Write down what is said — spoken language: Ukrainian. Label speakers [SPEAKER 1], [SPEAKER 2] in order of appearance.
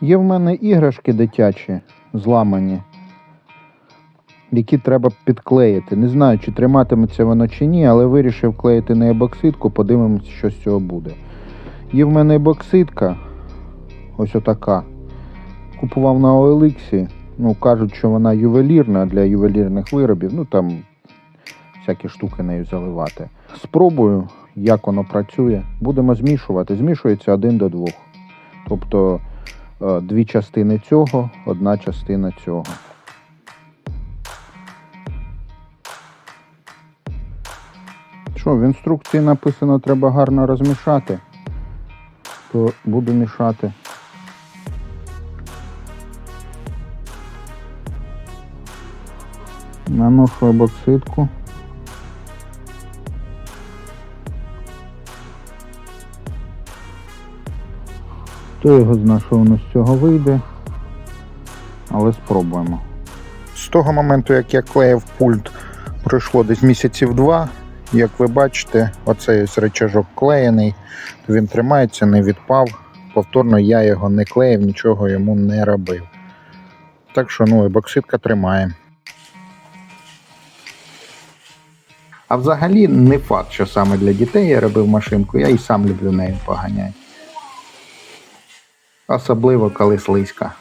[SPEAKER 1] Є в мене іграшки дитячі, зламані, які треба підклеїти. Не знаю, чи триматиметься воно чи ні, але вирішив клеїти на ебоксидку, подивимось, що з цього буде. Є в мене ебоксидка, ось отака. Купував на OLX. Ну, кажуть, що вона ювелірна для ювелірних виробів. Ну там всякі штуки нею заливати. Спробую, як воно працює. Будемо змішувати. Змішується один до двох. Тобто дві частини цього, одна частина цього. Що, в інструкції написано, треба гарно розмішати, то буду мішати. Наношу обоксидку. Хто його знає, що воно з цього вийде, але спробуємо. З того моменту, як я клеїв пульт, пройшло десь місяців два. Як ви бачите, оцей ось речажок клеєний, він тримається, не відпав. Повторно я його не клеїв, нічого йому не робив. Так що, ну, ебоксидка тримає. А взагалі не факт, що саме для дітей я робив машинку, я і сам люблю нею поганяти. Особливо коли слизька.